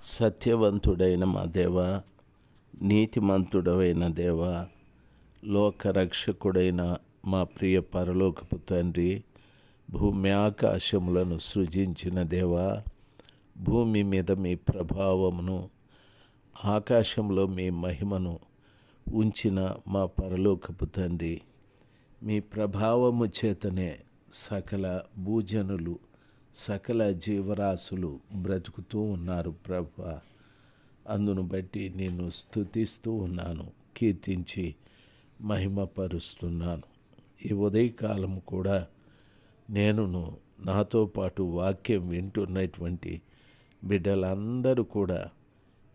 సత్యవంతుడైన మా దేవ నీతిమంతుడవైన దేవ లోకరక్షకుడైన మా ప్రియ పరలోకపు తండ్రి భూమి ఆకాశములను సృజించిన దేవ భూమి మీద మీ ప్రభావమును ఆకాశంలో మీ మహిమను ఉంచిన మా పరలోకపు తండ్రి మీ ప్రభావము చేతనే సకల భూజనులు సకల జీవరాశులు బ్రతుకుతూ ఉన్నారు ప్రభ. అందును బట్టి నేను స్థుతిస్తూ ఉన్నాను కీర్తించి మహిమపరుస్తున్నాను. ఈ ఉదయకాలం కూడా నేనును నాతో పాటు వాక్యం వింటున్నటువంటి బిడ్డలందరూ కూడా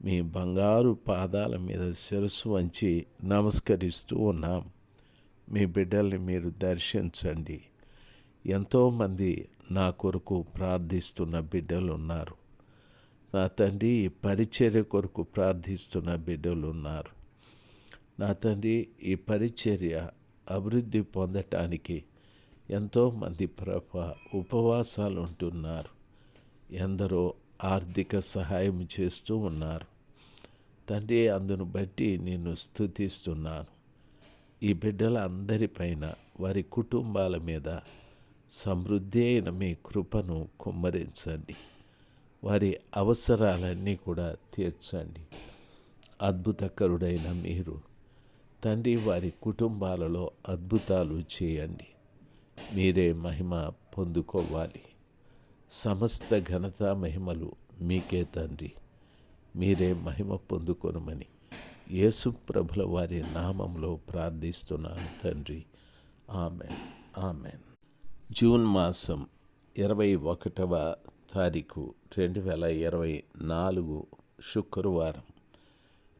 మీ బంగారు పాదాల మీద శిరస్సు వంచి నమస్కరిస్తూ ఉన్నాం. మీ బిడ్డల్ని మీరు దర్శించండి. ఎంతోమంది నా కొరకు ప్రార్థిస్తున్న బిడ్డలు ఉన్నారు నా తండ్రి ఈ పరిచర్య కొరకు ప్రార్థిస్తున్న బిడ్డలు ఉన్నారు నా తండ్రి ఈ పరిచర్య అభివృద్ధి పొందటానికి ఎంతోమంది ప్రభ ఉపవాసాలు ఉంటున్నారు ఎందరో ఆర్థిక సహాయం చేస్తూ ఉన్నారు. తండ్రి అందును బట్టి నేను స్థుతిస్తున్నాను ఈ బిడ్డల అందరిపైన వారి కుటుంబాల మీద సమృద్ధి అయిన మీ కృపను కుమ్మరించండి. వారి అవసరాలన్నీ కూడా తీర్చండి. అద్భుతకరుడైన మీరు తండ్రి వారి కుటుంబాలలో అద్భుతాలు చేయండి. మీరే మహిమ పొందుకోవాలి. సమస్త ఘనత మహిమలు మీకే తండ్రి. మీరే మహిమ పొందుకొనమని యేసు ప్రభుల వారి నామంలో ప్రార్థిస్తున్నాను తండ్రి. ఆమెన్. ఆమెన్. జూన్ మాసం ఇరవై ఒకటవ తారీఖు రెండు వేల ఇరవై నాలుగు శుక్రవారం.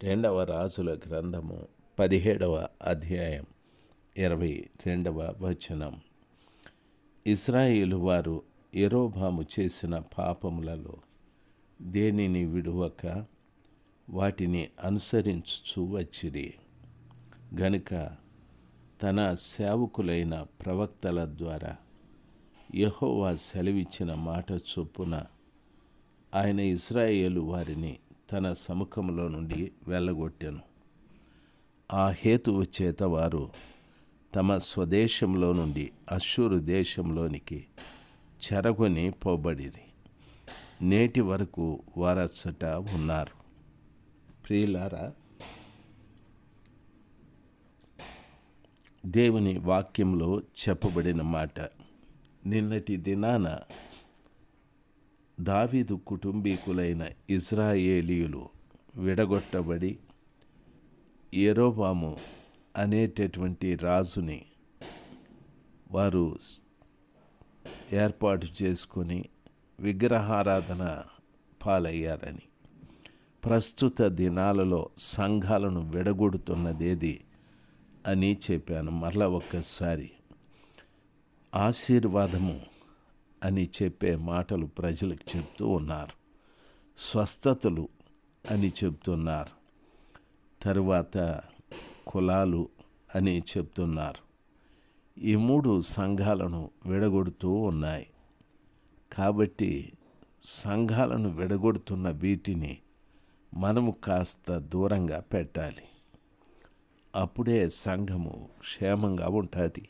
రెండవ రాజుల గ్రంథము పదిహేడవ అధ్యాయం ఇరవై రెండవ వచనం. ఇస్రాయేలు వారు ఎరోభాము చేసిన పాపములలో దేనిని విడువక వాటిని అనుసరించుచూ వచ్చిరి? గనుక తన సేవకులైన ప్రవక్తల ద్వారా యహోవా సెలవిచ్చిన మాట చొప్పున ఆయన ఇస్రాయేలు వారిని తన సముఖంలో నుండి వెళ్ళగొట్టాను. ఆ హేతువు చేత వారు తమ స్వదేశంలో నుండి అశ్షూరు దేశంలోనికి చెరగొని పోబడిరి. నేటి వరకు వారచ్చట ఉన్నారు. ప్రియులారా దేవుని వాక్యంలో చెప్పబడిన మాట నిన్నటి దినాన దావీదు కుటుంబీకులైన ఇజ్రాయేలీయులు విడగొట్టబడి ఎరోబాము అనేటటువంటి రాజుని వారు ఏర్పాటు చేసుకొని విగ్రహారాధన పాలయ్యారని. ప్రస్తుత దినాలలో సంఘాలను విడగొడుతున్నదేది అని చెప్పాను మరలా ఒక్కసారి. ఆశీర్వాదము అని చెప్పే మాటలు ప్రజలకు చెప్తూ ఉన్నారు. స్వస్థతలు అని చెప్తున్నారు. తరువాత కులాలు అని చెప్తున్నారు. ఈ మూడు సంఘాలను విడగొడుతూ ఉన్నాయి. కాబట్టి సంఘాలను విడగొడుతున్న వీటిని మనము కాస్త దూరంగా పెట్టాలి. అప్పుడే సంఘము క్షేమంగా ఉంటుంది.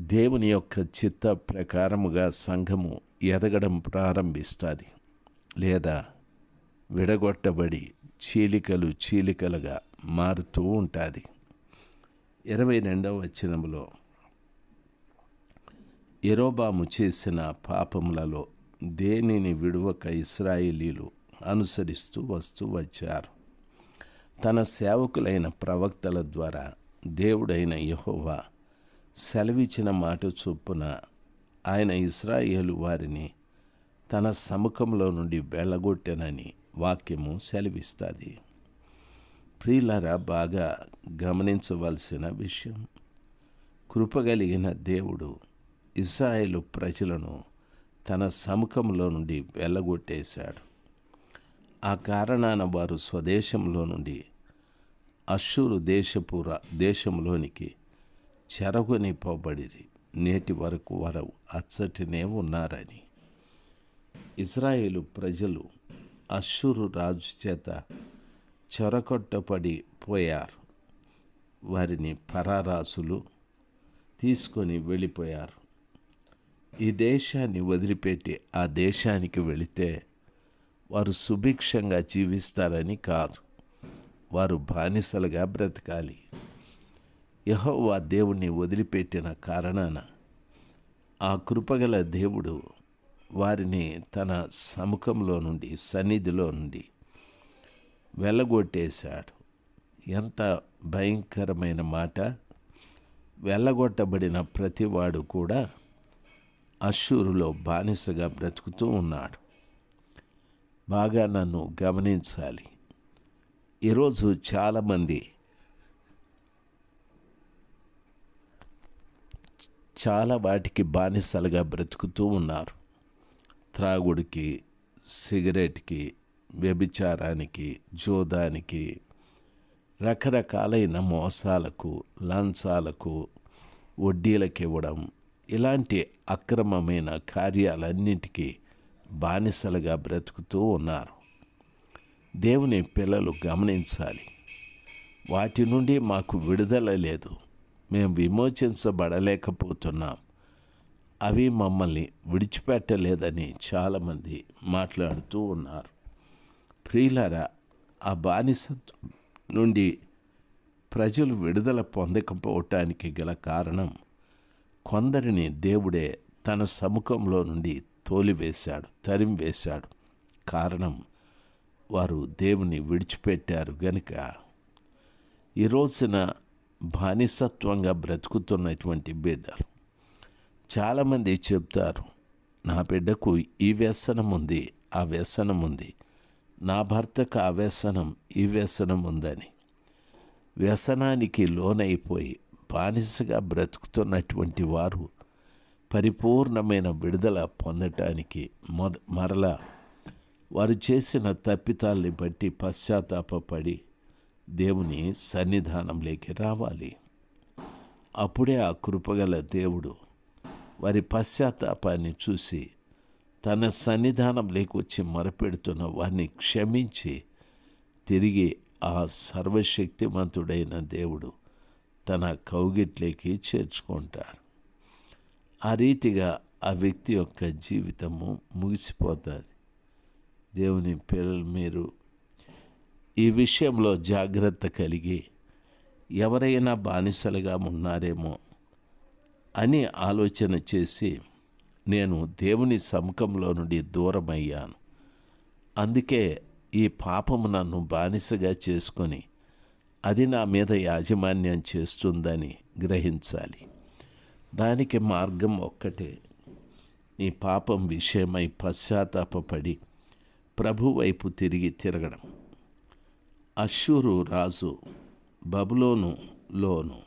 దేవుని యొక్క చిత్త ప్రకారముగా సంఘము ఎదగడం ప్రారంభిస్తుంది. లేదా విడగొట్టబడి చీలికలు చీలికలుగా మారుతూ ఉంటుంది. ఇరవై రెండవ వచనంలో ఎరోబాము చేసిన పాపములలో దేనిని విడువక ఇస్రాయేలీలు అనుసరిస్తూ వస్తూ వచ్చారు. తన సేవకులైన ప్రవక్తల ద్వారా దేవుడైన యహోవా సెలవిచ్చిన మాట చొప్పున ఆయన ఇస్రాయేలు వారిని తన సముఖంలో నుండి వెళ్ళగొట్టెనని వాక్యము సెలవిస్తుంది. ప్రియులరా బాగా గమనించవలసిన విషయం కృపగలిగిన దేవుడు ఇస్రాయేలు ప్రజలను తన సముఖంలో నుండి వెళ్ళగొట్టేశాడు. ఆ కారణాన వారు స్వదేశంలో నుండి అశ్షూరు దేశపుర దేశంలోనికి చెరగొని పోబడిరి నేటి వరకు వారు అచ్చటినే ఉన్నారని. ఇజ్రాయేలు ప్రజలు అశ్షురు రాజు చేత చొరకొట్టబడి పోయారు. వారిని పరారాసులు తీసుకొని వెళ్ళిపోయారు. ఈ దేశాన్ని వదిలిపెట్టి ఆ దేశానికి వెళితే వారు సుభిక్షంగా జీవిస్తారని కాదు. వారు బానిసలుగా బ్రతకాలి. యహోవా దేవుణ్ణి వదిలిపెట్టిన కారణాన ఆ కృపగల దేవుడు వారిని తన సముఖంలో నుండి సన్నిధిలో నుండి వెళ్ళగొట్టేశాడు ఎంత భయంకరమైన మాట. వెళ్ళగొట్టబడిన ప్రతివాడు కూడా అశ్షూరులో బానిసగా బ్రతుకుతూ ఉన్నాడు. బాగా నన్ను గమనించాలి. ఈరోజు చాలామంది చాలా వాటికి బానిసలుగా బ్రతుకుతూ ఉన్నారు. త్రాగుడికి సిగరెట్కి వ్యభిచారానికి జోదానికి రకరకాలైన మోసాలకు లంచాలకు వడ్డీలకు ఇవ్వడం ఇలాంటి అక్రమమైన కార్యాలన్నింటికీ బానిసలుగా బ్రతుకుతూ ఉన్నారు. దేవుని పిల్లలు గమనించాలి. వాటి నుండి మాకు విడుదల లేదు. మేము విమోచించబడలేకపోతున్నాం. అవి మమ్మల్ని విడిచిపెట్టలేదని చాలామంది మాట్లాడుతూ ఉన్నారు. ప్రియులరా ఆ బానిస నుండి ప్రజలు విడుదల పొందకపోవటానికి గల కారణం కొందరిని దేవుడే తన సముఖంలో నుండి తోలివేశాడు తరిమి వేశాడు కారణం వారు దేవుని విడిచిపెట్టారు గనుక. ఈ రోజున బానిసత్వంగా బ్రతుకుతున్నటువంటి బిడ్డలు. చాలామంది చెప్తారు నా బిడ్డకు ఈ వ్యసనం ఉంది ఆ వ్యసనం ఉంది. నా భర్తకు ఆ వ్యసనం ఈ వ్యసనం ఉందని. వ్యసనానికి లోనైపోయి బానిసగా బ్రతుకుతున్నటువంటి వారు పరిపూర్ణమైన విడుదల పొందటానికి మొద మరలా వారు చేసిన తప్పితాల్ని బట్టి పశ్చాత్తాపడి దేవుని సన్నిధానంలోకి రావాలి. అప్పుడే ఆ కృపగల దేవుడు వారి పశ్చాత్తాపాన్ని చూసి తన సన్నిధానంలోకి వచ్చి మొరపెడుతున్న వారిని క్షమించి తిరిగి ఆ సర్వశక్తిమంతుడైన దేవుడు తన కౌగిట్లోకి చేర్చుకుంటాడు. ఆ రీతిగా ఆ వ్యక్తి యొక్క జీవితము ముగిసిపోతుంది. దేవుని పిల్లలు మీరు ఈ విషయంలో జాగ్రత్త కలిగి ఎవరైనా బానిసలుగా ఉన్నారేమో అని ఆలోచన చేసి నేను దేవుని సముఖంలో నుండి దూరమయ్యాను. అందుకే ఈ పాపము నన్ను బానిసగా చేసుకొని అది నా మీద యాజమాన్యం చేస్తుందని గ్రహించాలి. దానికి మార్గం ఒక్కటే. నీ పాపం విషయమై పశ్చాత్తాపడి ప్రభు వైపు తిరిగి తిరగడం. అశ్షూరు రాజు బబులోనులోను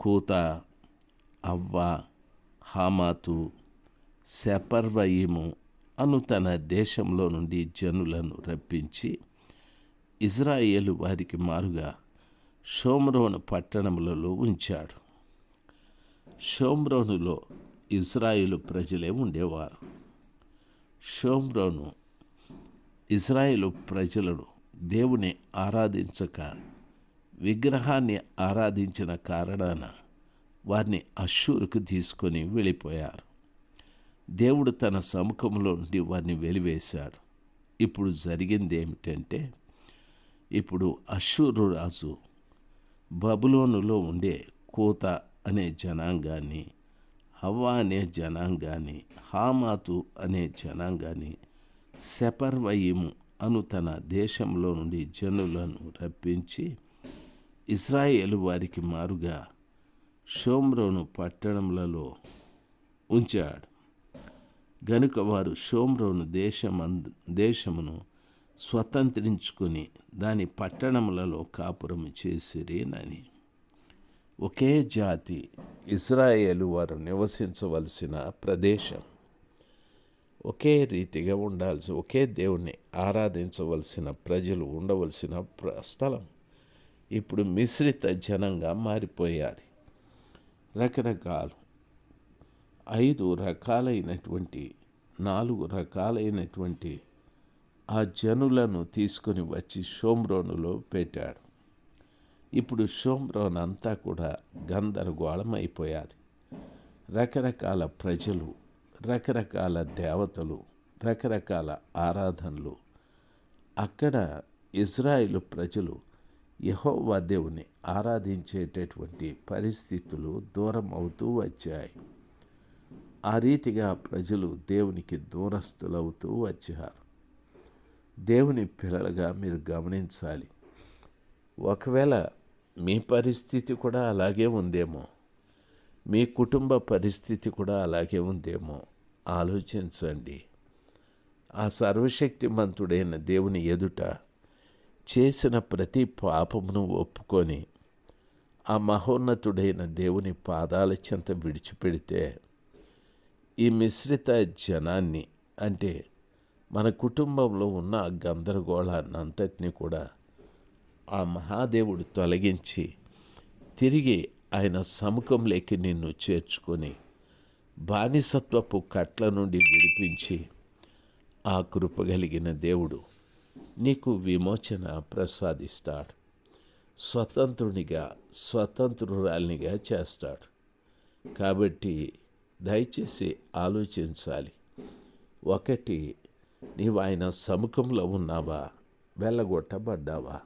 కూత అవ్వ హామాతు సెపర్వయిము అను తన దేశంలో నుండి జనులను రప్పించి ఇజ్రాయేలు వారికి మారుగా షోమ్రోను పట్టణములలో ఉంచాడు. షోమ్రోనులో ఇజ్రాయిలు ప్రజలే ఉండేవారు. షోమ్రోను ఇజ్రాయిలు ప్రజలను దేవుని ఆరాధించక విగ్రహాన్ని ఆరాధించిన కారణాన వారిని అశ్షూరుకు తీసుకొని వెళ్ళిపోయారు. దేవుడు తన సముఖంలో నుండి వారిని వెలివేశాడు. ఇప్పుడు జరిగింది ఏమిటంటే ఇప్పుడు అశ్షూరు రాజు బబులోనులో ఉండే కోత అనే జనాంగాన్ని హవా అనే జనాంగాన్ని హామాతు అనే జనాంగాన్ని సెపర్వయిము అను తన దేశంలో నుండి జనులను రప్పించి ఇస్రాయేలు వారికి మారుగా షోమ్రోను పట్టణములలో ఉంచాడు. గనుక వారు షోమ్రోను దేశమందు దేశమును స్వతంత్రించుకొని దాని పట్టణములలో కాపురము చేసిరేనని. ఒకే జాతి ఇజ్రాయేలు వారు నివసించవలసిన ప్రదేశం. ఒకే రీతిగా ఉండాల్సి ఒకే దేవుణ్ణి ఆరాధించవలసిన ప్రజలు ఉండవలసిన ప్ర- స్థలం ఇప్పుడు మిశ్రిత జనంగా మారిపోయాది. రకరకాలు ఐదు రకాలైనటువంటి నాలుగు రకాలైనటువంటి ఆ జనులను తీసుకొని వచ్చి షోమ్రోనులో పెట్టాడు. ఇప్పుడు షోమ్రోన్ అంతా కూడా గందరగోళం అయిపోయాది. రకరకాల ప్రజలు రకరకాల దేవతలు రకరకాల ఆరాధనలు. అక్కడ ఇజ్రాయిల్ ప్రజలు యహోవా దేవుని ఆరాధించేటటువంటి పరిస్థితులు దూరం అవుతూ వచ్చాయి. ఆ రీతిగా ప్రజలు దేవునికి దూరస్తులవుతూ వచ్చారు. దేవుని పిల్లలుగా మీరు గమనించాలి. ఒకవేళ మీ పరిస్థితి కూడా అలాగే ఉందేమో మీ కుటుంబ పరిస్థితి కూడా అలాగే ఉందేమో ఆలోచించండి. ఆ సర్వశక్తిమంతుడైన దేవుని ఎదుట చేసిన ప్రతి పాపమును ఒప్పుకొని ఆ మహోన్నతుడైన దేవుని పాదాల చెంత విడిచిపెడితే ఈ మిశ్రిత జనాన్ని అంటే మన కుటుంబంలో ఉన్న ఆ గందరగోళాన్నంతటినీ కూడా ఆ మహాదేవుడు తొలగించి తిరిగి ఆయన సముఖంలోకి నిన్ను చేర్చుకొని బానిసత్వపు కట్ల నుండి విడిపించి ఆ కృపగలిగిన దేవుడు నీకు విమోచన ప్రసాదిస్తాడు. స్వతంత్రునిగా స్వతంత్రురాలినిగా చేస్తాడు. కాబట్టి దయచేసి ఆలోచించాలి. ఒకటి నీవు ఆయన సముఖంలో ఉన్నావా? వెళ్ళగొట్టబడ్డావా?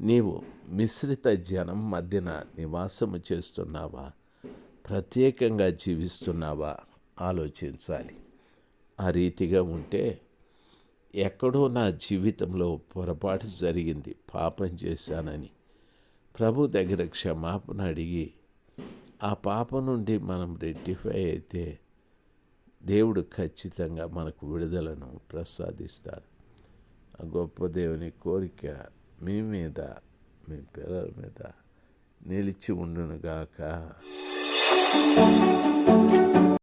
నీవు మిశ్రిత జనం మధ్యన నివాసము చేస్తున్నావా? ప్రత్యేకంగా జీవిస్తున్నావా? ఆలోచించాలి. ఆ రీతిగా ఉంటే ఎక్కడో నా జీవితంలో పొరపాటు జరిగింది. పాపం చేశానని ప్రభు దగ్గర క్షమాపణ అడిగి ఆ పాపం నుండి మనం రెక్టిఫై అయితే దేవుడు ఖచ్చితంగా మనకు విడుదలను ప్రసాదిస్తాడు. ఆ గొప్ప దేవుని కోరిక మీ మీద మీ పిల్లల మీద నిలిచి ఉండునుగాక. うん。